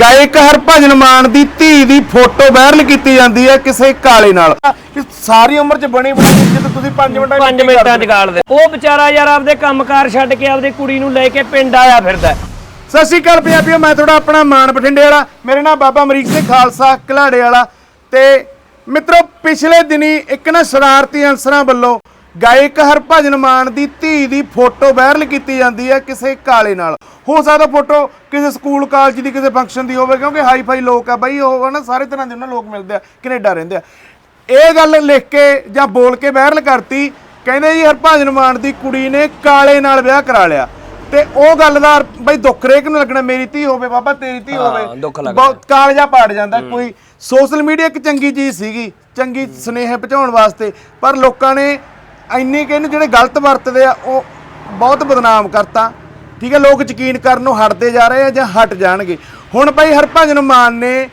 ਗਾਇਕ ਹਰਭਜਨ ਮਾਨ ਦੀ ਧੀ ਦੀ photo viral ਕੀਤੀ ਜਾਂਦੀ ਹੈ ਕਿਸੇ ਕਾਲੇ ਨਾਲ। ਇਹ ਸਾਰੀ ਉਮਰ ਚ ਬਣੀ ਬਣਾਈ ਜਿੱਦ ਤੁਸੀਂ 5 ਮਿੰਟਾਂ 5 ਮਿੰਟਾਂ ਚ ਗਾਲ ਦੇ। ਉਹ ਵਿਚਾਰਾ ਯਾਰ ਆਪਦੇ ਕੰਮਕਾਰ ਛੱਡ ਕੇ ਆਪਦੀ ਕੁੜੀ ਨੂੰ ਲੈ ਕੇ ਪਿੰਡ ਆਇਆ ਫਿਰਦਾ। ਸਤਿ ਸ਼੍ਰੀ ਅਕਾਲ ਪੰਜਾਬੀਓ ਮੈਂ ਤੁਹਾਡਾ ਆਪਣਾ ਮਾਨ ਬਠਿੰਡੇ ਵਾਲਾ ਮੇਰੇ ਨਾਲ ਬਾਬਾ ਅਮਰੀਕ ਸਿੰਘ ਖਾਲਸਾ ਘਲਾੜੇ ਵਾਲਾ ਤੇ ਮਿੱਤਰੋ ਪਿਛਲੇ ਦਿਨੀ ਇੱਕ ਨਾ ਸ਼ਰਾਰਤੀ ਅਨਸਰਾਂ ਵੱਲੋਂ ਗਾਇਕ ਹਰਭਜਨ ਮਾਨ ਦੀ ਧੀ ਦੀ ਫੋਟੋ ਵਾਇਰਲ ਕੀਤੀ ਜਾਂਦੀ ਹੈ ਕਿਸੇ ਕਾਲੇ ਨਾਲ। ਹੋ ਸਕਦਾ ਫੋਟੋ ਕਿਸੇ ਸਕੂਲ ਕਾਲਜ ਦੀ ਕਿਸੇ ਫੰਕਸ਼ਨ ਦੀ ਹੋਵੇ ਕਿਉਂਕਿ ਹਾਈ ਫਾਈ ਲੋਕ ਆ ਬਈ ਉਹ ਨਾ ਸਾਰੇ ਤਰ੍ਹਾਂ ਦੇ ਉਹਨਾਂ ਲੋਕ ਮਿਲਦੇ ਆ ਕੈਨੇਡਾ ਰਹਿੰਦੇ ਆ। ਇਹ ਗੱਲ ਲਿਖ ਕੇ ਜਾਂ ਬੋਲ ਕੇ ਵਾਇਰਲ ਕਰਤੀ ਕਹਿੰਦੇ ਜੀ ਹਰਭਜਨ ਮਾਨ ਦੀ ਕੁੜੀ ਨੇ ਕਾਲੇ ਨਾਲ ਵਿਆਹ ਕਰਾ ਲਿਆ। ਤੇ ਉਹ ਗੱਲ ਦਾ ਬਈ ਦੁੱਖ ਰੇਕ ਨੂੰ ਲੱਗਣਾ ਮੇਰੀ ਧੀ ਹੋਵੇ ਬਾਬਾ ਤੇਰੀ ਧੀ ਹੋਵੇ ਦੁੱਖ ਲੱਗਦਾ। ਬਹੁਤ ਕਾਲਜਾ ਪਾੜ ਜਾਂਦਾ। ਕੋਈ ਸੋਸ਼ਲ ਮੀਡੀਆ ਇੱਕ ਚੰਗੀ ਚੀਜ਼ ਸੀਗੀ ਚੰਗੀ ਸੁਨੇਹੇ ਪਹੁੰਚਾਉਣ ਵਾਸਤੇ ਪਰ ਲੋਕਾਂ ਨੇ ਇੰਨੇ ਕਿ ਇਹਨੂੰ ਜਿਹੜੇ ਗਲਤ ਵਰਤਦੇ ਆ ਉਹ ਬਹੁਤ ਬਦਨਾਮ ਕਰਤਾ। ਠੀਕ ਹੈ ਲੋਕ ਯਕੀਨ ਕਰਨ ਨੂੰ ਹਟਦੇ ਜਾ ਰਹੇ ਆ ਜਾਂ ਹਟ ਜਾਣਗੇ। ਹੁਣ ਭਾਈ ਹਰਭਜਨ ਮਾਨ ਨੇ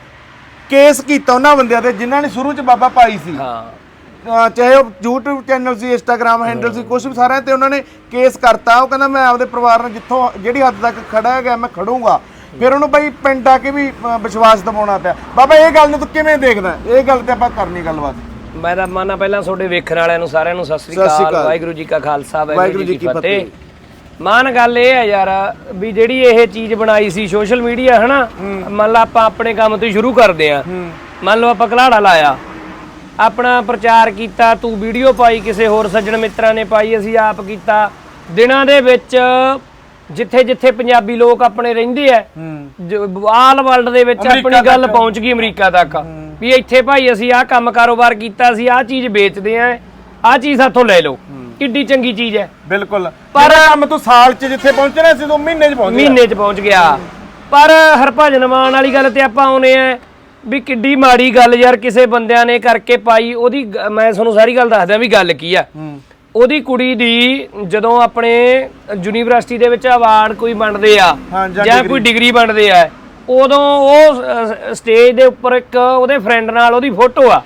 ਕੇਸ ਕੀਤਾ ਉਹਨਾਂ ਬੰਦਿਆਂ ਤੇ ਜਿਨ੍ਹਾਂ ਨੇ ਸ਼ੁਰੂ ਚ ਬਾਬਾ ਪਾਈ ਸੀ। ਹਾਂ। ਚਾਹੇ ਉਹ YouTube ਚੈਨਲ ਸੀ Instagram ਹੈਂਡਲ ਸੀ ਕੁਝ ਵੀ ਸਾਰਿਆਂ ਤੇ ਉਹਨਾਂ ਨੇ ਕੇਸ ਕਰਤਾ। ਉਹ ਕਹਿੰਦਾ ਮੈਂ ਆਪਦੇ ਪਰਿਵਾਰ ਨਾਲ ਜਿੱਥੋਂ ਜਿਹੜੀ ਹੱਦ ਤੱਕ ਖੜਾ ਹੈਗਾ ਮੈਂ ਖੜੂੰਗਾ। ਫਿਰ ਉਹਨੂੰ ਬਈ ਪਿੰਡ ਆ ਕੇ ਵੀ ਵਿਸ਼ਵਾਸ ਦਿਵਾਉਣਾ ਪਿਆ। ਬਾਬਾ ਇਹ ਗੱਲ ਨੂੰ ਤੂੰ ਕਿਵੇਂ ਦੇਖਦਾ? ਇਹ ਗੱਲ ਤੇ ਆਪਾਂ ਕਰਨੀ ਗੱਲਬਾਤ। ਮੈਂ ਤਾਂ ਮਾਨਾ ਪਹਿਲਾਂ ਤੁਹਾਡੇ ਵੇਖਣ ਵਾਲਿਆਂ ਨੂੰ ਸਾਰਿਆਂ ਨੂੰ ਸਤਿ ਸ੍ਰੀ ਸਤਿ ਸ੍ਰੀ ਅਕਾਲ ਅਕਾਲ। ਵਾਹਿਗੁਰੂ ਜੀ ਕਾ ਖਾਲਸਾ ਵਾਹਿਗੁਰੂ ਜੀ ਕੀ ਕੀ ਫਤਿਹ। ਮਾਨ ਗੱਲ ਇਹ ਹੈ ਯਾਰ ਵੀ ਜਿਹੜੀ ਇਹ ਚੀਜ਼ ਬਣਾਈ ਸੀ ਸੋਸ਼ਲ ਮੀਡੀਆ ਹਨਾ? ਮੰਨ ਲਾ ਆਪਾਂ ਆਪਣੇ ਕੰਮ ਤੋਂ ਹੀ ਸ਼ੁਰੂ ਕਰਦੇ ਆ ਮੰਨ ਲਓ ਆਪਾਂ ਕਲਾੜਾ ਲਾਇਆ। ਆਪਣਾ ਪ੍ਰਚਾਰ ਕੀਤਾ ਤੂੰ ਵੀਡੀਓ ਪਾਈ ਕਿਸੇ ਹੋਰ ਸੱਜਣ ਮਿੱਤਰਾਂ ਨੇ ਪਾਈ ਅਸੀਂ ਆਪ ਕੀਤਾ। ਦਿਨਾਂ ਦੇ ਵਿੱਚ ਜਿੱਥੇ ਜਿੱਥੇ ਪੰਜਾਬੀ ਲੋਕ ਆਪਣੇ ਰਹਿੰਦੇ ਆ ਆਲ ਵਰਲਡ ਦੇ ਵਿੱਚ ਆਪਣੀ ਗੱਲ ਪਹੁੰਚ ਗਈ ਅਮਰੀਕਾ ਤੱਕ। ਵੀ ਇੱਥੇ ਭਾਈ ਅਸੀਂ ਆਹ ਕੰਮ ਕਾਰੋਬਾਰ ਕੀਤਾ ਸੀ ਆਹ ਚੀਜ਼ ਵੇਚਦੇ ਆ ਆਹ ਚੀਜ਼ ਸਾਥੋਂ ਲੈ ਲਓ। ਕਿੱਡੀ ਚੰਗੀ ਚੀਜ਼ ਹੈ। ਬਿਲਕੁਲ। ਪਰ ਕੰਮ ਤੂੰ ਸਾਲ ਚ ਜਿੱਥੇ ਪਹੁੰਚਣਾ ਸੀ ਤੂੰ ਮਹੀਨੇ ਚ ਪਹੁੰਚ ਗਿਆ। ਮਹੀਨੇ 'ਚ ਪਹੁੰਚ ਗਿਆ। ਪਰ ਹਰਭਜਨ ਮਾਨ ਵਾਲੀ ਗੱਲ ਤੇ ਆਪਾਂ ਆਉਨੇ ਆ ਵੀ ਕਿੱਡੀ ਮਾੜੀ ਗੱਲ ਯਾਰ ਕਿਸੇ ਬੰਦਿਆਂ ਨੇ ਕਰਕੇ ਪਾਈ। ਉਹਦੀ ਮੈਂ ਤੁਹਾਨੂੰ ਸਾਰੀ ਗੱਲ ਦੱਸਦਾ ਵੀ ਗੱਲ ਕੀ ਆ। ਉਹਦੀ ਕੁੜੀ ਦੀ ਜਦੋਂ ਆਪਣੇ ਯੂਨੀਵਰਸਿਟੀ ਦੇ ਵਿੱਚ ਅਵਾਰਡ ਕੋਈ ਵੰਡਦੇ ਆ ਜਾਂ ਕੋਈ ਡਿਗਰੀ ਵੰਡਦੇ ਆ ਉਦੋਂ ਉਹ ਸਟੇਜ ਦੇ ਉੱਪਰ ਇੱਕ ਉਹਦੇ ਫਰੈਂਡ ਨਾਲ ਉਹਦੀ ਫੋਟੋ ਆ।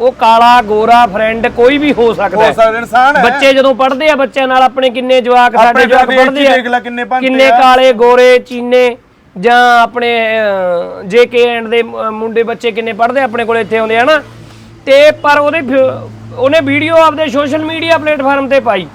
ਉਹ ਕਾਲਾ ਗੋਰਾ ਫਰੈਂਡ ਕੋਈ ਵੀ ਹੋ ਸਕਦਾ ਹੋ ਹੈ। ਸਕਦਾ ਇਨਸਾਨ ਹੈ। ਬੱਚੇ ਜਦੋਂ ਪੜ੍ਹਦੇ ਆ ਬੱਚਿਆਂ ਨਾਲ ਆਪਣੇ ਕਿੰਨੇ ਜਵਾਕ ਸਾਡੇ ਜਵਾਕ ਪੜ੍ਹਦੇ ਆ ਦੇਖ ਲੈ ਕਿੰਨੇ। ਕਾਲੇ ਗੋਰੇ ਚੀਨੇ ਜਾਂ ਆਪਣੇ ਜੇਕੇ ਐਂਡ ਦੇ ਮੁੰਡੇ ਬੱਚੇ ਕਿੰਨੇ ਪੜ੍ਹਦੇ ਆ, ਆਪਣੇ ਕੋਲ ਇੱਥੇ ਆਉਂਦੇ ਆ ਨਾ। ਤੇ ਪਰ ਉਹਦੇ ਉਹਨੇ ਵੀਡੀਓ ਆਪਦੇ ਸੋਸ਼ਲ ਮੀਡੀਆ ਪਲੇਟਫਾਰਮ ਤੇ ਪਾਈ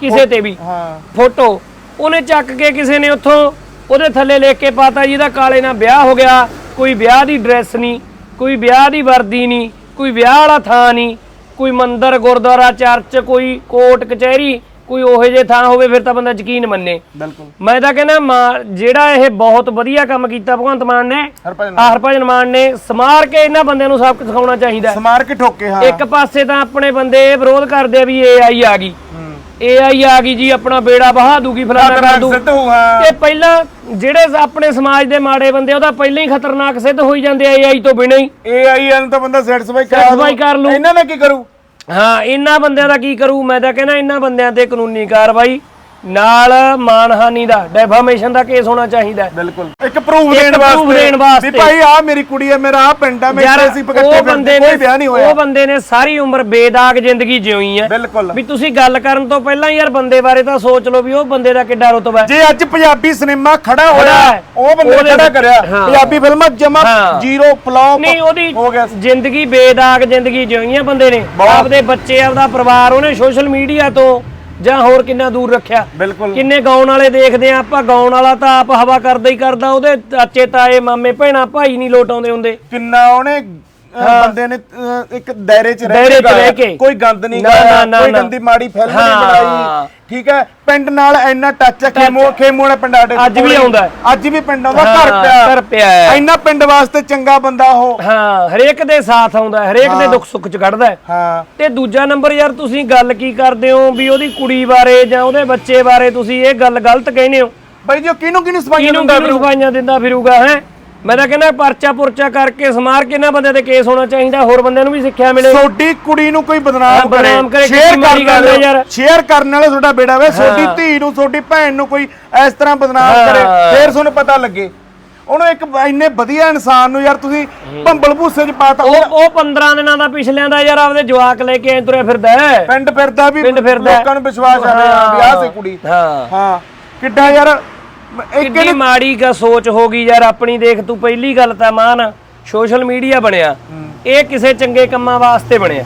ਕਿਸੇ ਤੇ ਵੀ। ਹਾਂ। ਫੋਟੋ ਉਹਨੇ ਚੱਕ ਕੇ ਕਿਸੇ ਨੇ ਉੱਥੋਂ ਉਹਦੇ ਥੱਲੇ ਲਿਖ ਕੇ ਪਾਤਾ ਜੀ ਦਾ ਕਾਲੇ ਨਾਲ ਵਿਆਹ ਹੋ ਗਿਆ। ਕੋਈ ਵਿਆਹ ਦੀ ਡਰੈਸ ਨਹੀਂ ਕੋਈ ਵਿਆਹ ਦੀ ਵਰਦੀ ਨਹੀਂ ਕੋਈ ਵਿਆਹ ਵਾਲਾ ਥਾਂ ਨਹੀਂ ਕੋਈ ਮੰਦਿਰ ਗੁਰਦੁਆਰਾ ਚਰਚ ਕੋਈ ਕੋਰਟ ਕਚਹਿਰੀ ਕੋਈ ਉਹੋ ਜਿਹੇ ਥਾਂ ਹੋਵੇ ਫਿਰ ਤਾਂ ਬੰਦਾ ਯਕੀਨ ਮੰਨੇ। ਬਿਲਕੁਲ। ਮੈਂ ਤਾਂ ਕਹਿੰਦਾ ਮਾ- ਜਿਹੜਾ ਇਹ ਬਹੁਤ ਵਧੀਆ ਕੰਮ ਕੀਤਾ ਭਗਵੰਤ ਮਾਨ ਨੇ ਹਰਭਜਨ ਮਾਨ। ਨੇ ਸਮਾਰ ਕੇ ਇਹਨਾਂ ਬੰਦਿਆਂ ਨੂੰ ਸਬਕ ਸਿਖਾਉਣਾ ਚਾਹੀਦਾ। ਸਮਾਰ ਕੇ ਠੋਕੇ ਹਾਂ। ਇੱਕ ਪਾਸੇ ਤਾਂ ਆਪਣੇ ਬੰਦੇ ਵਿਰੋਧ ਕਰਦੇ ਆ ਵੀ ਏਆਈ ਆ ਗਈ। ਏਆਈ ਆ ਗਈ ਜੀ ਆਪਣਾ ਬੇੜਾ ਬਹਾ ਦੂਗੀ ਫਲਾਣਾ ਕਰ ਦੂ। ਸਿੱਧ ਤੇ ਪਹਿਲਾਂ ਜਿਹੜੇ ਆਪਣੇ ਸਮਾਜ ਦੇ ਮਾੜੇ ਬੰਦੇ ਉਹਦਾ ਪਹਿਲਾਂ ਹੀ ਖਤਰਨਾਕ ਸਿੱਧ ਹੋਈ ਜਾਂਦੇ ਆ ਏਆਈ ਤੋਂ ਬਿਨਾਂ ਹੀ। ਏਆਈ ਨੂੰ ਤਾਂ ਬੰਦਾ ਸੈਟੀਸਫਾਈ ਕਰ ਲਊ। ਇਹਨਾਂ ਨੇ ਕੀ ਕਰੂ? ਹਾਂ ਇਹਨਾਂ ਬੰਦਿਆਂ ਦਾ ਕੀ ਕਰੂ? ਮੈਂ ਤਾਂ ਕਹਿੰਦਾ ਇਹਨਾਂ ਬੰਦਿਆਂ ਤੇ ਕਾਨੂੰਨੀ ਕਾਰਵਾਈ ਨਾਲ ਮਾਨਹਾਨੀ ਦਾ ਡੈਫਾਮੇਸ਼ਨ ਦਾ ਕੇਸ ਹੋਣਾ ਚਾਹੀਦਾ ਹੈ। ਬਿਲਕੁਲ ਇੱਕ ਪ੍ਰੂਫ ਇੱਕ ਦੇਣ proof ਵਾਸਤੇ ਦੇਣ ਵਾਸਤੇ। ਵੀ ਭਾਈ ਆ ਮੇਰੀ ਕੁੜੀ ਹੈ ਮੇਰਾ ਆ ਪਿੰਡ ਆ ਮੇਰੇ ਅਸੀਂ ਬੰਦੇ ਫਿਰਦੇ ਕੋਈ ਵਿਆਹ ਨਹੀਂ ਹੋਇਆ ਉਹ ਬੰਦੇ ਨੇ ਸਾਰੀ ਉਮਰ ਬੇਦਾਗ ਜ਼ਿੰਦਗੀ ਜਿਉਈ ਹੈ ਬਿਲਕੁਲ ਵੀ ਤੁਸੀਂ ਗੱਲ ਕਰਨ ਤੋਂ ਪਹਿਲਾਂ ਯਾਰ ਬੰਦੇ ਬਾਰੇ ਤਾਂ ਸੋਚ ਲਓ ਵੀ ਉਹ ਬੰਦੇ ਦਾ ਕਿੱਡਾ ਰੁਤਬਾ ਹੈ ਜੇ ਅੱਜ ਪੰਜਾਬੀ ਸਿਨੇਮਾ ਖੜਾ ਹੋਇਆ ਹੈ। ਉਹ ਬੰਦੇ ਨੇ ਉਹਦੇ- ਖੜਾ ਕਰਿਆ ਹਾਂ। ਪੰਜਾਬੀ ਫਿਲਮਾਂ ਜਮਾ ਹਾਂ। ਜ਼ੀਰੋ ਫਲॉप ਨਹੀਂ ਉਹਦੀ ਹੋ ਗਿਆ ਸੀ। ਜ਼ਿੰਦਗੀ ਬੇਦਾਗ ਜ਼ਿੰਦਗੀ ਜਿਉਈ ਹੈ ਬੰਦੇ ਨੇ ਬਹੁਤ। ਆਪਦੇ ਬੱਚੇ ਆਪਦਾ ਪਰਿਵਾਰ ਉਹਨੇ ਸੋਸ਼ਲ ਮੀਡੀਆ ਤੋਂ ਜਾਂ ਹੋਰ ਕਿੰਨਾ ਦੂਰ ਰੱਖਿਆ? ਬਿਲਕੁਲ। ਕਿੰਨੇ ਗਾਉਣ ਵਾਲੇ ਦੇਖਦੇ ਆ? ਆਪਾਂ ਗਾਉਣ ਵਾਲਾ ਤਾਂ ਆਪ ਹਵਾ ਕਰਦਾ ਹੀ ਕਰਦਾ ਉਹਦੇ ਚਾਚੇ ਤਾਏ ਮਾਮੇ ਭੈਣਾ ਭਾਈ ਨਹੀਂ ਲੋਟ ਆਉਂਦੇ ਹੁੰਦੇ। ਕਿੰਨਾ ਉਹਨੇ ਬੰਦੇ ਨੇ ਇੱਕ ਦਾਇਰੇ 'ਚ ਰਹਿ ਕੇ। ਕੋਈ ਗੰਦ ਨਹੀਂ ਨਾ, ਗਾਇਆ ਨਾ, ਨਾ, ਕੋਈ ਨਾ। ਗੰਦੀ ਮਾੜੀ ਫਿਲਮ ਨਹੀਂ। ਬਣਾਈ ਠੀਕ ਹੈ ਪਿੰਡ ਨਾਲ ਇੰਨਾ ਟੱਚ ਹੈ ਖੇਮੂ ਖੇਮੂ ਵਾਲੇ ਪਿੰਡ ਆਡੇ ਅੱਜ ਵੀ ਆਉਂਦਾ ਹੈ। ਅੱਜ ਵੀ ਪਿੰਡ ਆਉਂਦਾ ਘਰ ਪਿਆ ਘਰ ਪਿਆ ਹੈ। ਇੰਨਾ ਪਿੰਡ ਵਾਸਤੇ ਚੰਗਾ ਬੰਦਾ ਉਹ ਹਾਂ ਹਰੇਕ ਦੇ ਸਾਥ ਆਉਂਦਾ ਹਰੇਕ ਦੇ ਦੁੱਖ ਸੁੱਖ ਚ ਕੱਢਦਾ ਹੈ। ਤੇ ਦੂਜਾ ਨੰਬਰ ਯਾਰ ਤੁਸੀਂ ਗੱਲ ਕੀ ਕਰਦੇ ਹੋ ਵੀ ਉਹਦੀ ਕੁੜੀ ਬਾਰੇ ਜਾਂ ਉਹਦੇ ਬੱਚੇ ਬਾਰੇ ਤੁਸੀਂ ਇਹ ਗੱਲ ਗਲਤ ਕਹਿੰਦੇ ਹੋ ਬਾਈ ਜੀ ਉਹ ਕਿਹਨੂੰ ਕਿਹਨੂੰ ਸਫਾਈਆਂ ਕਿਹਨੂੰ ਸਫਾਈਆਂ ਦਿੰਦਾ ਫਿਰੂਗਾ ਹੈ ਮੈਂ ਤਾਂ ਕਹਿੰਦਾ ਪਰਚਾ ਪੁਰਚਾ ਕਰਕੇ ਸਮਾਰ ਕੇ ਨਾ ਬੰਦੇ ਤੇ ਕੇਸ ਹੋਣਾ ਚਾਹੀਦਾ ਹੋਰ ਬੰਦਿਆਂ ਨੂੰ ਵੀ ਸਿੱਖਿਆ ਮਿਲੇ। ਤੁਹਾਡੀ ਕੁੜੀ ਨੂੰ ਕੋਈ ਬਦਨਾਮ ਕਰੇ। ਸ਼ੇਅਰ ਕਰਨ ਯਾਰ। ਸ਼ੇਅਰ ਕਰਨ ਵਾਲਾ ਤੁਹਾਡਾ ਬੇੜਾ ਵੇ ਤੁਹਾਡੀ ਧੀ ਨੂੰ ਤੁਹਾਡੀ ਭੈਣ ਨੂੰ ਕੋਈ ਇਸ ਤਰ੍ਹਾਂ ਬਦਨਾਮ। ਕਰੇ ਫੇਰ ਤੁਹਾਨੂੰ ਪਤਾ ਲੱਗੇ। ਉਹਨੂੰ ਇੱਕ ਇੰਨੇ ਵਧੀਆ ਇਨਸਾਨ ਨੂੰ ਯਾਰ ਤੁਸੀਂ ਭੰਬਲ ਭੂਸੇ 'ਚ ਪਾਤਾ। ਉਹ ਉਹ 15 ਦਿਨਾਂ ਦਾ ਪਿਛਲਿਆਂ ਦਾ ਯਾਰ ਆਪਦੇ ਜਵਾਕ ਲੈ ਕੇ ਐ ਤੁਰਿਆ ਫਿਰਦਾ ਪਿੰਡ ਫਿਰਦਾ ਵੀ। ਲੋਕਾਂ ਨੂੰ ਵਿਸ਼ਵਾਸ ਆ ਵੀ ਆਹ ਸੀ ਕੁੜੀ। ਹਾਂ। ਹਾਂ। ਕਿੱਡਾ ਯਾਰ ਇੱਕ ਕਿੰਨੀ ਮਾੜੀ ਗਾ ਸੋਚ ਹੋ ਗਈ ਯਾਰ ਆਪਣੀ ਦੇਖ ਤੂੰ ਪਹਿਲੀ ਗੱਲ ਤਾਂ ਮਾਨ ਸੋਸ਼ਲ ਮੀਡੀਆ ਬਣਿਆ। ਇਹ ਕਿਸੇ ਚੰਗੇ ਕੰਮਾਂ ਵਾਸਤੇ ਬਣਿਆ।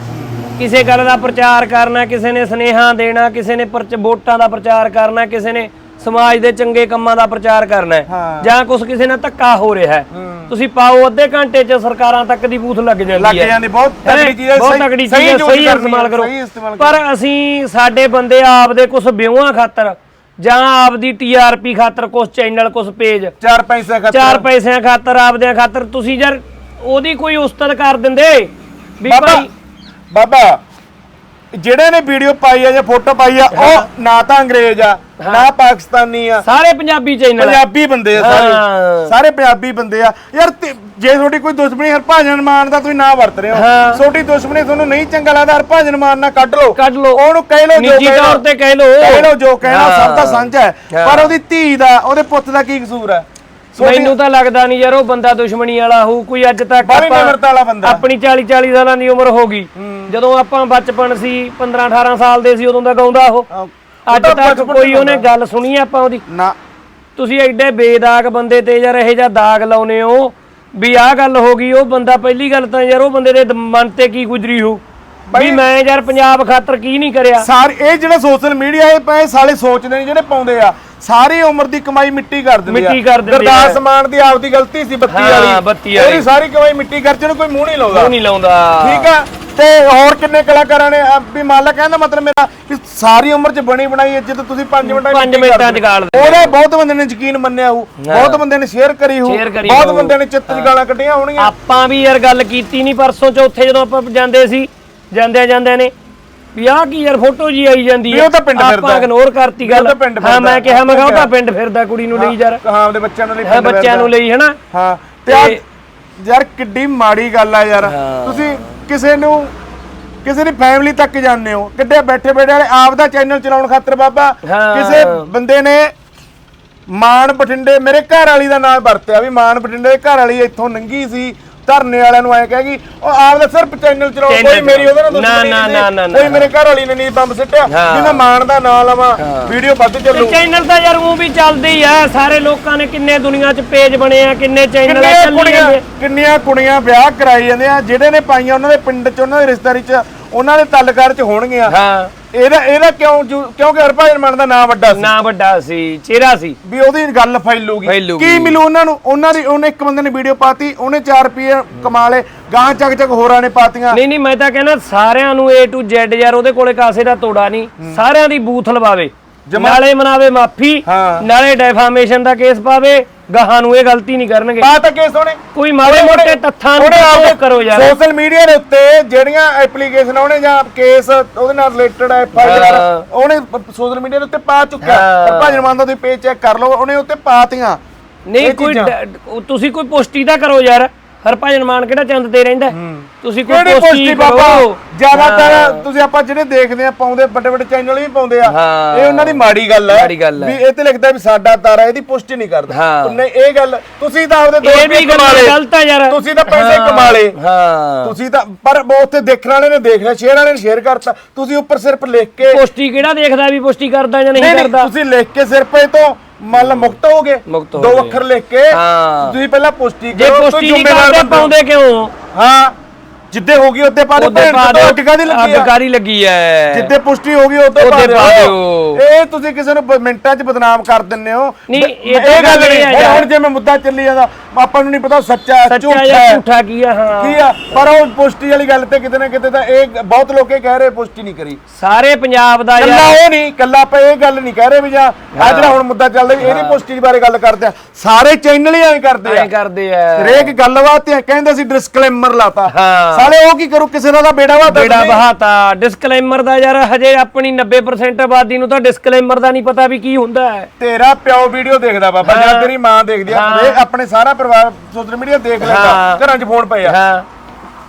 ਕਿਸੇ ਗੱਲ ਦਾ ਪ੍ਰਚਾਰ ਕਰਨਾ ਕਿਸੇ ਨੇ ਸਨੇਹਾ ਦੇਣਾ ਕਿਸੇ ਨੇ ਪਰਚ- ਵੋਟਾਂ ਦਾ ਪ੍ਰਚਾਰ ਕਰਨਾ ਕਿਸੇ ਨੇ ਸਮਾਜ ਦੇ ਚੰਗੇ ਕੰਮਾਂ ਦਾ ਪ੍ਰਚਾਰ ਕਰਨਾ ਹੈ। ਜਾਂ ਕੁਛ ਕਿਸੇ ਨਾਲ ਧੱਕਾ ਹੋ ਰਿਹਾ ਹੈ। ਤੁਸੀਂ ਪਾਓ ਅੱਧੇ ਘੰਟੇ 'ਚ ਸਰਕਾਰਾਂ ਤੱਕ ਦੀ ਬੂਥ ਲੱਗ ਜਾਂਦੀ ਲੱਗ ਹੈ ਜਾਂਦੀ ਬਹੁਤ ਤਕੜੀ ਚੀਜ਼ ਹੈ ਬਹੁਤ ਤਕੜੀ ਸਹੀ ਚੀਜ਼ ਹੈ ਸਹੀ ਇਸਤੇਮਾਲ ਕਰੋ। ਪਰ ਅਸੀਂ ਸਾਡੇ ਬੰਦੇ ਆਪਦੇ ਕੁਝ ਵਿਊਆਂ ਖਾਤਰ ਜਾਂ ਆਪਦੀ ਟੀਆਰਪੀ ਖਾਤਰ ਕੁਝ ਚੈਨਲ ਕੁਝ ਪੇਜ ਚਾਰ ਪੈਸੇ ਖਤਰ। ਚਾਰ ਪੈਸਿਆਂ ਖਾਤਰ ਆਪਦਿਆਂ ਖਾਤਰ ਤੁਸੀਂ ਯਾਰ ਉਹਦੀ ਕੋਈ ਉਸਤਤ ਕਰ ਦਿੰਦੇ ਵੀ ਬਾਬਾ ਭਾਈ ਬਾਬਾ ਜਿਹੜੇ ਨੇ ਵੀਡੀਓ ਪਾਈ ਆ ਜਾਂ ਫੋਟੋ ਪਾਈ ਆ ਉਹ ਨਾ ਤਾਂ ਅੰਗਰੇਜ਼ ਆ ਨਾ ਪਾਕਿਸਤਾਨੀ ਆ। ਸਾਰੇ ਪੰਜਾਬੀ ਚੈਨਲ ਪੰਜਾਬੀ ਬੰਦੇ ਆ। ਸਾਰੇ। ਸਾਰੇ ਪੰਜਾਬੀ ਬੰਦੇ ਆ। ਯਾਰ ਜੇ ਤੁਹਾਡੀ ਕੋਈ ਦੁਸ਼ਮਣੀ ਹਰਭਜਨ ਮਾਨ ਦਾ ਤੁਸੀਂ ਨਾ ਵਰਤ ਰਹੇ ਹੋ। ਤੁਹਾਡੀ ਦੁਸ਼ਮਣੀ ਤੁਹਾਨੂੰ ਨਹੀਂ ਚੰਗਾ ਲੱਗਦਾ ਹਰਭਜਨ ਮਾਨ ਨਾਲ ਕੱਢ ਲਓ। ਕੱਢ ਲਓ। ਉਹਨੂੰ ਕਹਿ ਲਓ ਜੋ ਨਿੱਜੀ। ਤੌਰ ਤੇ ਕਹਿ ਲਓ। ਕਹਿ ਲਓ ਜੋ ਕਹਿਣਾ। ਸਭ ਦਾ ਸਾਂਝਾ ਹੈ। ਪਰ ਉਹਦੀ ਧੀ ਦਾ ਉਹਦੇ ਪੁੱਤ ਦਾ ਕੀ ਕਸੂਰ ਹੈ? ਮੈਨੂੰ ਤਾਂ ਲੱਗਦਾ ਨਹੀਂ ਯਾਰ ਉਹ ਬੰਦਾ ਦੁਸ਼ਮਣੀ ਵਾਲਾ ਹੋਊ ਕੋਈ ਅੱਜ ਤੱਕ। ਆਪਣੀ 40 40 ਸਾਲਾਂ ਦੀ ਉਮਰ ਹੋ ਗਈ। ਜਦੋਂ ਆਪਾਂ ਬਚਪਨ ਸੀ 15 18 ਸਾਲ ਦੇ ਸੀ ਉਦੋਂ ਦਾ ਗਾਉਂਦਾ ਉਹ। ਅੱਜ ਤੱਕ ਕੋਈ ਉਹਨੇ ਗੱਲ ਸੁਣੀ ਆਪਾਂ ਉਹਦੀ? ਨਾ। ਤੁਸੀਂ ਐਡੇ ਬੇਦਾਗ ਬੰਦੇ ਤੇ ਯਾਰ ਇਹ ਜਿਹਾ ਦਾਗ ਲਾਉਨੇ ਹੋ ਵੀ ਆਹ ਗੱਲ ਹੋ ਗਈ ਉਹ ਬੰਦਾ ਪਹਿਲੀ ਗੱਲ ਤਾਂ ਯਾਰ ਉਹ ਬੰਦੇ ਦੇ ਦ- ਮਨ ਤੇ ਕੀ ਗੁਜ਼ਰੀ ਹੋ? ਵੀ ਮੈਂ ਯਾਰ ਪੰਜਾਬ ਖਾਤਰ ਕੀ ਨਹੀਂ ਕਰਿਆ? ਸਾਰੇ ਇਹ ਜਿਹੜਾ ਸੋਸ਼ਲ ਮੀਡੀਆ ਇਹ ਪਏ ਸਾਲੇ ਸੋਚਦੇ ਨੇ ਜਿਹੜੇ ਪਾਉਂਦੇ ਆ। ਸਾਰੀ ਉਮਰ ਦੀ ਕਮਾਈ ਮਿੱਟੀ ਕਰ ਦਿੰਦੇ ਆ। ਮਿੱਟੀ ਕਰ ਦਿੰਦੇ। ਗੁਰਦਾਸ ਮਾਨ ਦੀ ਆਪਦੀ ਗਲਤੀ ਸੀ ਬੱਤੀ ਹਾਂ, ਵਾਲੀ। ਬੱਤੀ ਵਾਲੀ। ਉਹਦੀ ਸਾਰੀ ਕਮਾਈ ਮਿੱਟੀ ਕਰ ਨੂੰ ਕੋਈ ਮੂੰਹ ਨਹੀਂ ਲਾਉਂਦਾ। ਉਹ ਨਹੀਂ ਲਾਉਂਦਾ। ਠੀਕ ਆ? ਤੇ ਹੋਰ ਕਿੰਨੇ ਕਲਾਕਾਰਾਂ ਨੇ? ਵੀ ਮੰਨ ਲਾ ਕਹਿੰਦਾ ਮਤਲਬ ਮੇਰਾ ਵੀ ਸਾਰੀ ਉਮਰ ਚ ਬਣੀ ਬਣਾਈ ਇੱਜ਼ਤ ਤੁਸੀਂ 5 ਮਿੰਟਾਂ 'ਚ ਪੰਜ ਮਿੱਟੀ ਕਰ ਮਿੰਟਾਂ 'ਚ। ਗਾਲ। ਉਹਦੇ ਬਹੁਤ ਬੰਦੇ ਨੇ ਯਕੀਨ ਮੰਨਿਆ ਹੋਊ। ਬਹੁਤ ਬੰਦੇ ਨੇ ਸ਼ੇਅਰ ਕਰੀ ਕਰੀ ਬਹੁਤ। ਬੰਦੇ ਨੇ ਚਿੱਤ 'ਚ ਗਾਲਾਂ ਕੱਢੀਆਂ ਹੋਣਗੀਆਂ। ਆਪਾਂ ਵੀ ਯਾਰ ਗੱਲ ਕੀਤੀ ਨਹੀਂ ਪਰਸੋਂ ਚੌਥੇ ਜਦੋਂ ਆਪਾਂ ਜਾਂਦੇ ਸੀ ਜਾਂਦੇ ਜਾਂਦੇ ਨੇ ਵੀ ਆਹ ਕੀ ਯਾਰ ਫੋਟੋ ਜੀ ਆਈ ਜਾਂਦੀ ਵੀ ਉਹ ਤਾਂ ਪਿੰਡ ਫਿਰਦਾ। ਆਪਾਂ ਇਗਨੋਰ ਕਰਤੀ ਗੱਲ। ਹਾਂ ਮੈਂ। ਕਿਹਾ ਮੈਂ ਕਿਹਾ ਉਹ ਤਾਂ ਪਿੰਡ ਫਿਰਦਾ ਕੁੜੀ ਨੂੰ ਲਈ ਯਾਰ। ਹਾਂ ਆਪਦੇ ਬੱਚਿਆਂ ਨੂੰ ਲਈ ਹੈ ਪਿੰਡ ਬੱਚਿਆਂ ਨੂੰ ਲਈ ਹਨਾ? ਹਾਂ ਤੇ ਯਾਰ ਕਿੱਡੀ ਮਾੜੀ ਗੱਲ ਆ ਯਾਰ। ਤੁਸੀਂ ਕਿਸੇ ਨੂੰ ਕਿਸੇ ਦੀ ਫੈਮਿਲੀ ਤੱਕ ਜਾਂਦੇ ਹੋ। ਕਿੱਡੇ ਬੈਠੇ ਬੈਠੇ ਵਾਲੇ ਆਪ ਦਾ ਚੈਨਲ ਚਲਾਉਣ ਖਾਤਰ ਬਾਬਾ ਹਾਂ। ਕਿਸੇ ਬੰਦੇ ਨੇ ਮਾਨ ਬਠਿੰਡੇ ਮੇਰੇ ਘਰ ਵਾਲੀ ਦਾ ਨਾਮ ਵਰਤਿਆ ਵੀ ਮਾਨ ਬਠਿੰਡੇ ਦੇ ਘਰ ਵਾਲੀ ਇੱਥੋਂ ਨੰਗੀ ਸੀ ਧਰਨੇ ਵਾਲਿਆਂ ਨੂੰ ਐ ਕਹੇਗੀ ਉਹ ਆਪ ਦਾ ਸਿਰਫ ਚੈਨਲ Channel ਕੋਈ ਮੇਰੀ ਉਹਦੇ ਨਾਲ ਨਾ, ਦੁਸ਼ਮਣੀ ਨਾ, ਨਾ। ਨਾ, ਨਾ। ਕੋਈ ਮੇਰੇ ਘਰ ਵਾਲੀ ਨੇ ਨਹੀਂ ਬੰਬ ਸਿੱਟਿਆ ਹਾਂ। ਵੀ ਮੈਂ ਦਾ ਨਾਂ ਲਵਾਂ ਵੀਡੀਓ ਵੱਧ ਚੱਲੂ ਚੈਨਲ ਤਾਂ ਯਾਰ ਉਹ ਵੀ ਚੱਲਦੇ ਆ ਸਾਰੇ ਲੋਕਾਂ ਨੇ ਕਿੰਨੇ ਦੁਨੀਆ 'ਚ ਪੇਜ ਬਣੇ ਆ ਕਿੰਨੇ ਚੈਨਲ ਕਿੰਨੀਆਂ ਚੱਲੀ ਕੁੜੀਆਂ ਜਾਂਦੇ ਕਿੰਨੀਆਂ ਕੁੜੀਆਂ ਵਿਆਹ ਕਰਾਈ ਜਾਂਦੇ ਆ ਜਿਹੜੇ ਨੇ ਪਾਈਆਂ ਉਹਨਾਂ ਦੇ ਪਿੰਡ 'ਚ ਉਹਨਾਂ ਦੇ ਰਿਸ਼ਤੇਦਾਰੀ 'ਚ ਉਹਨਾਂ ਦੇ ਤਾਲੁਕਾਤ 'ਚ ਹੋਣਗੀਆਂ ਹਾਂ ਇਹਦਾ ਇਹਦਾ ਕਿਉਂ ਜੂ- ਕਿਉਂਕਿ ਹਰਭਜਨ ਮਾਨ ਦਾ ਨਾਮ ਵੱਡਾ ਸੀ। ਨਾ ਵੱਡਾ ਸੀ ਚਿਹਰਾ ਸੀ। ਵੀ ਉਹਦੀ ਗੱਲ ਫੈਲੂਗੀ। ਫੈਲੂਗੀ। ਕੀ ਮਿਲੂ ਉਹਨਾਂ ਨੂੰ? ਉਹਨਾਂ ਦੀ ਉਹਨੇ ਇੱਕ ਬੰਦੇ ਨੇ ਵੀਡੀਓ ਪਾਤੀ ਉਹਨੇ 4 ਰੁਪਏ ਕਮਾ ਲਏ ਗਾਂ ਚੱਕ ਚੱਕ ਹੋਰਾਂ ਨੇ ਪਾਤੀਆਂ। ਨਹੀਂ ਨਹੀਂ ਮੈਂ ਤਾਂ ਕਹਿੰਦਾ ਸਾਰਿਆਂ ਨੂੰ A to Z ਯਾਰ ਉਹਦੇ ਕੋਲੇ ਕਾਸੇ ਦਾ ਤੋੜਾ ਨਹੀਂ। ਸਾਰਿਆਂ ਦੀ ਬੂਥ ਲਵਾਵੇ। ਨਾਲੇ ਮਨਾਵੇ ਮਾਫੀ ਹਾਂ। ਨਾਲੇ ਡੈਫਾਮੇਸ਼ਨ ਦਾ ਕੇਸ ਪਾਵੇ ਗਾਹਾਂ ਨੂੰ ਇਹ ਗਲਤੀ ਨਹੀਂ ਕਰਨਗੇ ਬਾਤ ਹੈ ਕਿਸ ਹੋਣੇ ਕੋਈ ਮਾੜੇ ਮੋਟੇ ਤੱਥਾਂ ਨੂੰ ਚੁੱਪ ਕਰੋ ਯਾਰ ਸੋਸ਼ਲ ਮੀਡੀਆ ਦੇ ਉੱਤੇ ਜਿਹੜੀਆਂ ਐਪਲੀਕੇਸ਼ਨ ਉਹਨੇ ਜਾਂ ਕੇਸ ਉਹਦੇ ਨਾਲ ਰਿਲੇਟਡ ਐਫ ਆਈ ਆਰ ਹਾਂ। ਉਹਨੇ ਸੋਸ਼ਲ ਮੀਡੀਆ ਦੇ ਉੱਤੇ ਪਾ ਚੁੱਕਿਆ ਹਾਂ। ਹਰਭਜਨ ਮਾਨ ਦਾ ਤੁਸੀਂ ਪੇਜ ਚੈੱਕ ਕਰ ਲਓ ਉਹਨੇ ਉੱਤੇ ਪਾਤੀਆਂ ਨਹੀਂ ਇਹ ਕੋਈ ਚੀਜ਼ਾਂ। ਡ- ਉਹ ਤੁਸੀਂ ਕੋਈ ਪੁਸ਼ਟੀ ਤਾਂ ਕਰੋ ਯਾਰ ਹਰਭਜਨ ਮਾਨ ਕਿਹੜਾ ਚੰਦ ਤੇ ਰਹਿੰਦਾ? ਤੁਸੀਂ ਕੋਈ ਕਿਹੜੀ ਪੁਸ਼ਟੀ ਬਾਬਾ? ਜ਼ਿਆਦਾਤਰ ਤੁਸੀਂ ਆਪਾਂ ਜਿਹੜੇ ਦੇਖਦੇ ਆ ਪਾਉਂਦੇ ਵੱਡੇ ਵੱਡੇ ਚੈਨਲ ਵੀ ਪਾਉਂਦੇ ਆ। ਇਹ ਉਹਨਾਂ ਦੀ ਮਾੜੀ ਗੱਲ ਹੈ। ਵੀ ਇਹ ਤੇ ਲਿਖਦਾ ਵੀ ਸਾਡਾ ਤਾਰਾ ਇਹਦੀ ਪੁਸ਼ਟੀ ਨਹੀਂ ਕਰਦਾ। ਉਹਨੇ ਇਹ ਗੱਲ ਤੁਸੀਂ ਤਾਂ ਆਪਦੇ ਦੋ ਰੁਪਏ ਕਮਾ ਲਏ। ਗਲਤ ਆ ਯਾਰ। ਤੁਸੀਂ ਤਾਂ ਪੈਸੇ ਕਮਾ ਲਏ। ਹਾਂ। ਤੁਸੀਂ ਤਾਂ ਪਰ ਉੱਥੇ ਦੇਖਣ ਵਾਲੇ ਨੇ ਦੇਖ ਲਿਆ ਸ਼ੇਅਰ ਵਾਲੇ ਨੇ ਸ਼ੇਅਰ ਕਰਤਾ। ਤੁਸੀਂ ਉੱਪਰ ਸਿਰਫ ਲਿਖ ਕੇ ਪੁਸ਼ਟੀ ਕਿਹੜਾ ਦੇਖਦਾ ਵੀ ਪੁਸ਼ਟੀ ਕਰਦਾ ਜਾਂ ਨਹੀਂ ਕਰਦਾ? ਤੁਸੀਂ ਲਿਖ ਕੇ ਸਿਰਫ ਇਹ ਤੋਂ ਮੰਨ ਲਾ ਮੁਕਤ ਹੋ ਦੋ ਗਏ। ਅੱਖਰ ਲਿਖ ਕੇ ਹਾਂ। ਤੁਸੀਂ ਪਹਿਲਾਂ ਪੁਸ਼ਟੀ ਜੇ ਕਰੋ ਕੋਈ ਪੁਸ਼ਟੀ ਨਹੀਂ ਜ਼ਿੰਮੇਵਾਰ ਕਰਦੇ ਬੰਦੇ ਹੋ। ਪਾਉਂਦੇ ਕਿਉਂ ਹਾਂ ਜਿੱਦੇ ਹੋ ਗਈ ਉੱਤੇ ਪਾ ਦੇ ਉਹਦੇ ਭੈਣ ਅੱਗ ਕਾਹਦੀ ਲੱਗੀ ਆ ਅੱਗਕਾਰੀ ਲੱਗੀ ਐ ਜਿੱਦੇ ਪੁਸ਼ਟੀ ਹੋ ਗਈ ਉੱਤੇ ਉਹਦੇ ਪਾ ਦਿਓ ਦਿਓ। ਇਹ ਤੁਸੀਂ ਕਿਸੇ ਨੂੰ ਬ- ਮਿੰਟਾਂ 'ਚ ਬਦਨਾਮ ਕਰ ਦਿੰਦੇ ਹੋ ਨਹੀਂ, ਬ- ਇਹ ਤਾਂ ਗੱਲ ਨਹੀਂ ਹੈ ਹੁਣ ਯਾਰ। ਜੇ ਮੈਂ ਮੁੱਦਾ ਚੱਲੀ ਜਾਂਦਾ ਆਪਾਂ ਨੂੰ ਨਹੀਂ ਪਤਾ ਸੱਚਾ ਹੈ ਝੂਠਾ ਜਾਂ ਹੈ। ਝੂਠਾ ਕੀ ਆ ਹਾਂ। ਕੀ ਆ? ਪਰ ਉਹ ਪੁਸ਼ਟੀ ਵਾਲੀ ਗੱਲ ਤੇ ਕਿਤੇ ਨਾ ਕਿਤੇ ਤਾਂ ਇਹ ਬਹੁਤ ਲੋਕ ਕਹਿ ਰਹੇ ਪੁਸ਼ਟੀ ਨਹੀਂ ਕਰੀ। ਸਾਰੇ ਪੰਜਾਬ ਦਾ ਕੱਲਾ ਯਾਰ। ਉਹ ਨਹੀਂ ਕੱਲਾ ਆਪਾਂ ਇਹ ਗੱਲ ਨਹੀਂ ਕਹਿ ਰਹੇ ਵੀ ਜਾਂ ਆ ਜਿਹੜਾ ਹੁਣ ਮੁੱਦਾ ਚੱਲਦਾ ਵੀ ਇਹਦੀ ਪੁਸ਼ਟੀ ਬਾਰੇ ਗੱਲ ਕਰਦੇ ਆ। ਸਾਰੇ ਚੈਨਲ ਹੀ ਐਂ ਕਰਦੇ ਆ। ਐਂ ਕਰਦੇ ਆ। ਹਰੇਕ ਗੱਲਬਾਤ ਤੇ ਕਹਿੰਦੇ ਸੀ ਡਿਸਕਲੇਮਰ ਲਾਤਾ। ਹਾਂ। ਸਾਲੇ ਉਹ ਕੀ ਕਰੂ ਕਿਸੇ ਦਾ ਤਾਂ ਬੇੜਾ ਵਾ ਬੇੜਾ ਬਹਾਤਾ ਡਿਸਕਲੇਮਰ ਦਾ ਯਾਰ ਹਜੇ ਆਪਣੀ 90% ਆਬਾਦੀ ਨੂੰ ਤਾਂ ਡਿਸਕਲੇਮਰ ਦਾ ਨਹੀਂ ਪਤਾ ਵੀ ਕੀ ਹੁੰਦਾ ਹੈ। ਤੇਰਾ ਪਿਓ ਵੀਡੀਓ ਦੇਖਦਾ ਬਾਬਾ ਜਾਂ ਤੇਰੀ ਮਾਂ ਦੇਖਦੀ ਆ। ਇਹ ਆਪਣੇ ਸਾਰਾ ਪਰਿਵਾਰ ਸੋਸ਼ਲ ਮੀਡੀਆ ਦੇਖ ਲੈਂਦਾ ਹਾਂ। ਘਰਾਂ 'ਚ ਫੋਨ ਪਏ ਆ ਹਾਂ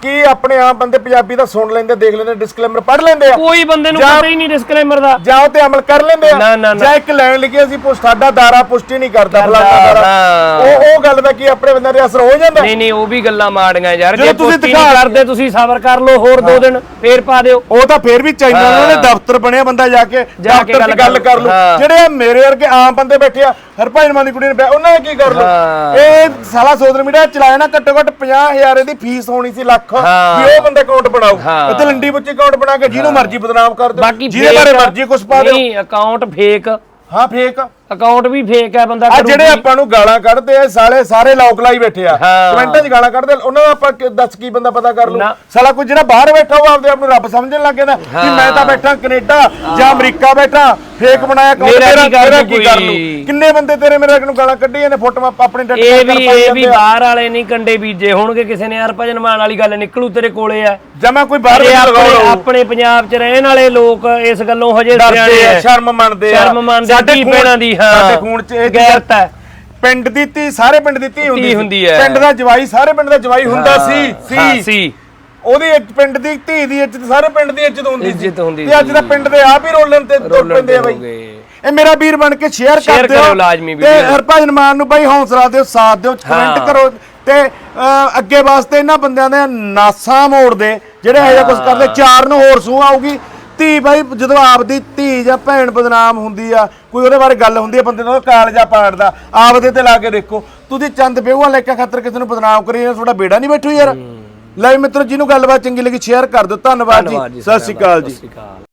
ਕੀ ਆਪਣੇ ਆਮ ਬੰਦੇ ਪੰਜਾਬੀ ਦਾ ਸੁਣ ਲੈਂਦੇ ਦੇਖ ਲੈਂਦੇ ਡਿਸਕਲੇਮਰ ਪੜ੍ਹ ਲੈਂਦੇ ਆ। ਕੋਈ ਬੰਦੇ ਨੂੰ ਜਾਂ- ਪਤਾ ਹੀ ਨਹੀਂ ਡਿਸਕਲੇਮਰ ਦਾ। ਜਾਂ ਉਹ ਤੇ ਅਮਲ ਕਰ ਲੈਂਦੇ ਨਾ, ਆ। ਨਾ, ਨਾ। ਜਾਂ ਇੱਕ ਲਾਈਨ ਲਿਖੀ ਅਸੀਂ ਪੁ- ਸਾਡਾ ਦਾਰਾ ਪੁਸ਼ਟੀ ਨਹੀਂ ਕਰਦਾ ਕਰਦਾ, ਫਲਾਣਾ ਦਾਰਾ। ਹਾਂ। ਉਹ ਉਹ ਗੱਲ ਦਾ ਕੀ ਆਪਣੇ ਬੰਦੇ ਦੇ ਅਸਰ ਹੋ ਜਾਂਦਾ? ਨਹੀਂ ਨਹੀਂ ਉਹ ਵੀ ਗੱਲਾਂ ਮਾੜੀਆਂ ਯਾਰ। ਜਦੋਂ ਜੇ ਤੁਸੀਂ ਤੁਸੀਂ ਦਿਖਾ- ਕਰਦੇ ਤੁਸੀਂ ਸਬਰ ਕਰ ਲਓ ਹੋਰ ਦੋ ਦਿਨ ਫੇਰ ਪਾ ਦਿਓ। ਉਹ ਤਾਂ ਫੇਰ ਵੀ ਚਾਹੀਦਾ ਉਹਨਾਂ ਦੇ ਦਫ਼ਤਰ ਬਣਿਆ ਬੰਦਾ ਜਾ ਕੇ ਜਾ ਕੇ ਦਫ਼ਤਰ 'ਚ ਗੱਲ ਕਰ ਲੂ ਹਾਂ। ਜਿਹੜੇ ਮੇਰੇ ਵਰਗੇ ਆਮ ਬੰਦੇ ਬੈਠੇ ਆ ਹਰਭਜਨ ਮਾਨ ਦੀ ਕੁੜੀ ਨੇ ਉਹਨਾਂ ਨੇ ਕੀ ਕਰ ਲੂ ਹਾਂ। ਇਹ ਸਾਲਾ ਸੋਸ਼ਲ ਮੀਡੀਆ ਚਲਾਇਆ ਨਾ ਘੱਟੋ ਘੱਟ 50000 ਇਹਦੀ ਫੀਸ ਹੋਣੀ ਸੀ ਲੱਖ ਹਾਂ। ਵੀ ਉਹ ਬੰਦਾ ਅਕਾਊਂਟ ਬਣਾਓ। ਇੱਥੇ ਲੰਡੀ ਵਿੱਚ ਅਕਾਊਂਟ ਬਣਾ ਕੇ ਜਿਹਨੂੰ ਮਰਜ਼ੀ ਬਦਨਾਮ ਕਰ ਦਿਓ। ਬਾਕੀ ਜਿਹਦੇ ਬਾਰੇ ਮਰਜ਼ੀ ਕੁਝ ਪਾ ਦਿਓ। ਨਹੀਂ ਅਕਾਊਂਟ ਫੇਕ ਹਾਂ ਫੇਕ ਅਕਾਊਂਟ ਵੀ ਫੇਕ ਹੈ ਬੰਦਾ ਆ ਕਰੂ ਜਿਹੜੇ? ਆਪਾਂ ਨੂੰ ਗਾਲਾਂ ਕੱਢਦੇ ਆ ਸਾਲੇ ਸਾਰੇ ਲੋਕ ਲਾਈ ਬੈਠੇ ਆ। ਹਾਂ। ਕਮੈਂਟਾਂ 'ਚ ਗਾਲਾਂ ਕੱਢਦੇ ਆ, ਉਹਨਾਂ ਦਾ ਆਪਾਂ ਕਿ- ਦੱਸ ਕੀ ਬੰਦਾ ਪਤਾ ਕਰ ਲੂ ਨਾ। ਸਾਲਾ ਕੋਈ ਜਿਹੜਾ ਬਾਹਰ ਬੈਠਾ ਉਹ ਆਪਦੇ ਆਪ ਨੂੰ ਰੱਬ ਸਮਝਣ ਲੱਗ ਜਾਂਦਾ ਕਿ ਮੈਂ ਤਾਂ ਬੈਠਾ ਕੈਨੇਡਾ ਜਾਂ ਅਮਰੀਕਾ ਬੈਠਾ ਫੇਕ ਬਣਾਇਆ account, ਮੇਰਾ ਤੇਰਾ ਕੀ ਕਰ ਤੇਰਾ ਲੂ ਕੀ ਕਰ ਕੋਈ? ਲੂ ਕਿੰਨੇ ਬੰਦੇ ਤੇਰੇ ਮੇਰੇ ਨੂੰ ਗਾਲਾਂ ਕੱਢੀਆਂ ਨੇ ਫੋਟੋਆਂ ਆਪਣੇ ਡੱਟ ਇਹ ਵੀ ਇਹ ਵੀ ਬਾਹਰ ਵਾਲੇ ਨਹੀਂ ਕੰਡੇ ਬੀਜੇ ਹੋਣਗੇ ਕਿਸੇ ਨੇ। ਯਾਰ ਭਜਨ ਮਾਨ ਵਾਲੀ ਗੱਲ ਨਿਕਲੂ ਤੇਰੇ ਕੋਲੇ ਆ। ਜਾਂ ਮੈਂ ਕੋਈ ਬਾਹਰ ਇਹ ਵੀ ਆਪਣੇ ਲਗਾਉ ਆਪਣੇ ਪੰਜਾਬ 'ਚ ਰਹਿਣ ਵਾਲੇ ਲੋਕ ਇਸ ਗੱਲੋਂ ਹਜੇ ਡਰਦੇ ਸਿਆਣੇ ਆ ਆ। ਸ਼ਰਮ ਮੰਨਦੇ ਆ। ਸ਼ਰਮ ਮੰਨਦੇ ਆ, ਸਾਡੇ ਖੂਨ- ਭੈਣਾਂ ਦੀ। ਸਾਡੇ ਖੂਨ 'ਚ ਇਹ ਚੀਜ਼- ਗੈਰਤ ਹੈ ਪਿੰਡ ਦੀ ਧੀ ਸਾਰੇ ਪਿੰਡ ਦੀ ਧੀ ਹੁੰਦੀ ਸੀ। ਹੁੰਦੀ ਹੈ। ਪਿੰਡ ਦਾ ਜਵਾਈ ਸਾਰੇ ਪਿੰਡ ਦਾ ਜਵਾਈ ਹੁੰਦਾ ਸੀ ਹਾਂ, ਸੀ ਸੀ ਉਹਦੀ ਇੱਕ ਪਿੰਡ ਦੀ ਧੀ ਦੀ ਇੱਜ਼ਤ ਸਾਰੇ ਪਿੰਡ ਦੀ ਇੱਜ਼ਤ ਹੁੰਦੀ ਸੀ ਇੱਜ਼ਤ ਹੁੰਦੀ ਤੇ ਅੱਜ। ਦਾ ਪਿੰਡ ਦੇ ਆਪ ਹੀ ਰੋਲਣ ਤੇ ਤੁਰ ਪੈਂਦੇ ਆ ਬਾਈ। ਇਹ ਮੇਰਾ ਵੀਰ ਬਣ ਕੇ ਸ਼ੇਅਰ Share ਕਰ ਦਿਓ ਕਰਿਓ ਲਾਜ਼ਮੀ ਤੇ video। ਹਰਭਜਨ ਮਾਨ ਨੂੰ ਬਾਈ ਹੌਸਲਾ ਦਿਓ ਸਾਥ ਦਿਓ ਕਮੈਂਟ। ਕਰੋ ਤੇ ਅਹ, ਅੱਗੇ ਵਾਸਤੇ ਇਹਨਾਂ ਬੰਦਿਆਂ ਦੇ ਨਾਸਾਂ ਮੋੜ ਦੇ ਜਿਹੜੇ ਇਹੋ ਜਿਹਾ ਕੁਝ ਕਰਦੇ ਚਾਰ ਨੂੰ ਹੋਰ ਸੂਹ ਆਊਗੀ ਧੀ ਬਾਈ ਜਦੋਂ ਆਪਦੀ ਧੀ ਜਾਂ ਭੈਣ ਬਦਨਾਮ ਹੁੰਦੀ ਆ ਕੋਈ ਉਹਦੇ ਬਾਰੇ ਗੱਲ ਹੁੰਦੀ ਆ ਬੰਦੇ ਦਾ ਕਾਲਜਾ ਪਾੜਦਾ ਆਪਦੇ ਤੇ ਲਾ ਕੇ ਦੇਖੋ। ਤੁਸੀਂ ਚੰਦ ਬੇਹੂਆਂ ਲੈ ਕੇ ਖਾਤਰ ਕਿਸੇ ਨੂੰ ਬਦਨਾਮ ਕਰੀ ਜਾਂਦੇ, ਤੁਹਾਡਾ ਬੇੜਾ ਨਹੀਂ ਬੈਠੂ ਯਾਰ। ਲੈ ਮਿੱਤਰੋ ਜਿਹਨੂੰ ਗੱਲਬਾਤ ਚੰਗੀ ਲੱਗੀ ਸ਼ੇਅਰ ਕਰ ਦਿਓ। ਧੰਨਵਾਦ ਜੀ। ਧੰਨਵਾਦ ਜੀ ਸਤਿ ਸ਼੍ਰੀ ਅਕਾਲ ਜੀ। ਸਤਿ ਸ਼੍ਰੀ ਅਕਾਲ।